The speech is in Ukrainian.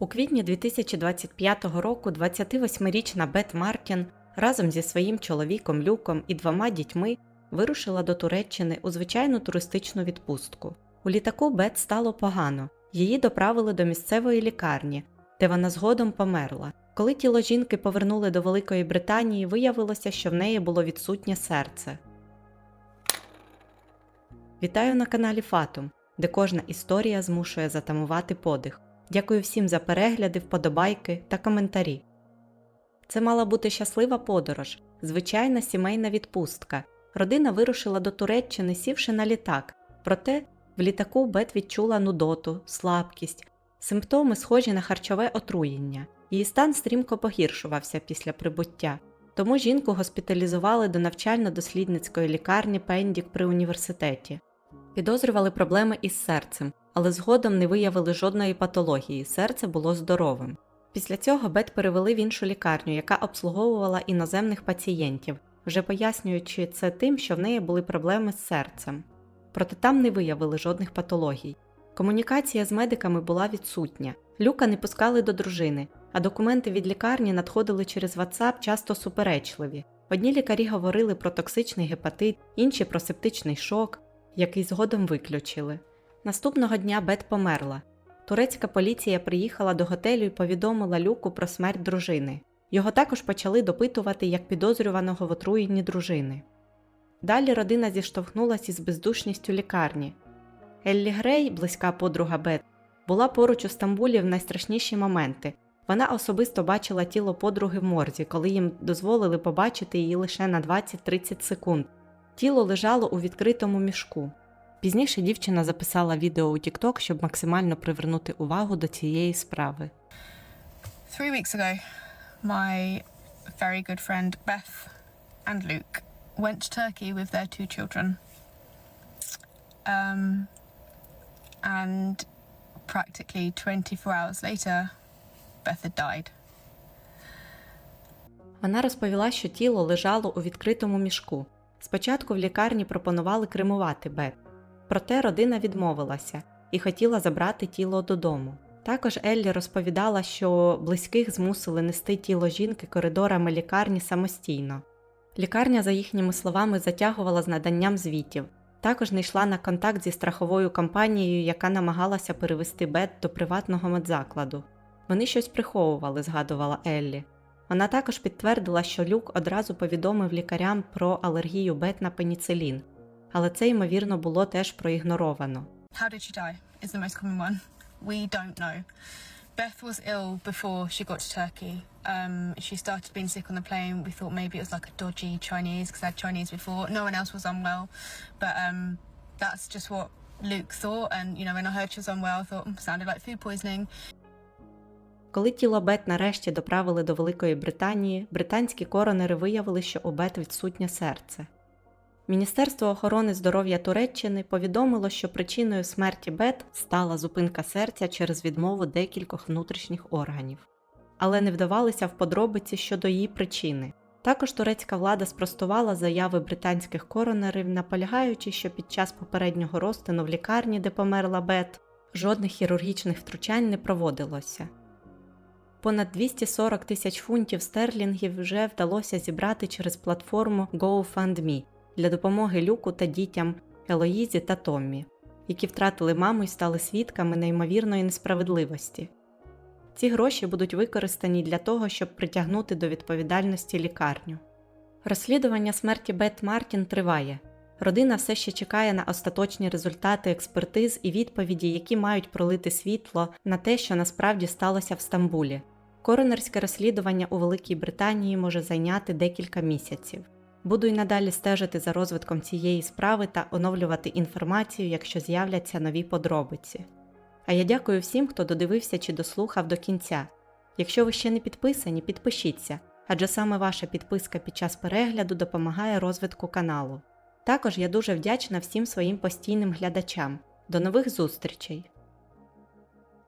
У квітні 2025 року 28-річна Бет Мартін разом зі своїм чоловіком Люком і двома дітьми вирушила до Туреччини у звичайну туристичну відпустку. У літаку Бет стало погано. Її доправили до місцевої лікарні, де вона згодом померла. Коли тіло жінки повернули до Великої Британії, виявилося, що в неї було відсутнє серце. Вітаю на каналі Фатум, де кожна історія змушує затамувати подих. Дякую всім за перегляди, вподобайки та коментарі. Це мала бути щаслива подорож, звичайна сімейна відпустка. Родина вирушила до Туреччини, сівши на літак. Проте в літаку Бет відчула нудоту, слабкість, симптоми схожі на харчове отруєння. Її стан стрімко погіршувався після прибуття, тому жінку госпіталізували до навчально-дослідницької лікарні Пендік при університеті. Підозрювали проблеми із серцем, але згодом не виявили жодної патології, серце було здоровим. Після цього Бет перевели в іншу лікарню, яка обслуговувала іноземних пацієнтів, вже пояснюючи це тим, що в неї були проблеми з серцем. Проте там не виявили жодних патологій. Комунікація з медиками була відсутня. Люка не пускали до дружини, а документи від лікарні надходили через WhatsApp часто суперечливі. Одні лікарі говорили про токсичний гепатит, інші про септичний шок, який згодом виключили. Наступного дня Бет померла. Турецька поліція приїхала до готелю і повідомила Люку про смерть дружини. Його також почали допитувати як підозрюваного в отруєнні дружини. Далі родина зіштовхнулася із бездушністю лікарні. Еллі Грей, близька подруга Бет, була поруч у Стамбулі в найстрашніші моменти. Вона особисто бачила тіло подруги в морзі, коли їм дозволили побачити її лише на 20-30 секунд. Тіло лежало у відкритому мішку. Пізніше дівчина записала відео у TikTok, щоб максимально привернути увагу до цієї справи. Three weeks ago, my very good friend Beth and Luke went to Turkey with their two children. Um, and practically 24 hours later, Beth had died. Вона розповіла, що тіло лежало у відкритому мішку. Спочатку в лікарні пропонували кремувати Бет, проте родина відмовилася і хотіла забрати тіло додому. Також Еллі розповідала, що близьких змусили нести тіло жінки коридорами лікарні самостійно. Лікарня, за їхніми словами, затягувала з наданням звітів. Також не йшла на контакт зі страховою компанією, яка намагалася перевести Бет до приватного медзакладу. Вони щось приховували, згадувала Еллі. Вона також підтвердила, що Люк одразу повідомив лікарям про алергію Бет на пеніцилін, але це, ймовірно, було теж проігноровано. How did she die? Is the most common one. We don't know. Beth was ill before she got to Turkey. Um, she started being sick on the plane. We thought maybe it was like a dodgy Chinese because I had Chinese before. No one else was unwell, but um, that's just what Luke thought. And you know, when I heard she was unwell, I thought "Hmm, sounded like food poisoning. Коли тіло Бет нарешті доправили до Великої Британії, британські коронери виявили, що у Бет відсутнє серце. Міністерство охорони здоров'я Туреччини повідомило, що причиною смерті Бет стала зупинка серця через відмову декількох внутрішніх органів, але не вдавалися в подробиці щодо її причини. Також турецька влада спростувала заяви британських коронерів, наполягаючи, що під час попереднього розтину в лікарні, де померла Бет, жодних хірургічних втручань не проводилося. Понад 240 тисяч фунтів стерлінгів вже вдалося зібрати через платформу GoFundMe для допомоги Люку та дітям Елоїзі та Томмі, які втратили маму і стали свідками неймовірної несправедливості. Ці гроші будуть використані для того, щоб притягнути до відповідальності лікарню. Розслідування смерті Бет Мартін триває. Родина все ще чекає на остаточні результати експертиз і відповіді, які мають пролити світло на те, що насправді сталося в Стамбулі. Коронерське розслідування у Великій Британії може зайняти декілька місяців. Буду й надалі стежити за розвитком цієї справи та оновлювати інформацію, якщо з'являться нові подробиці. А я дякую всім, хто додивився чи дослухав до кінця. Якщо ви ще не підписані, підпишіться, адже саме ваша підписка під час перегляду допомагає розвитку каналу. Також я дуже вдячна всім своїм постійним глядачам. До нових зустрічей!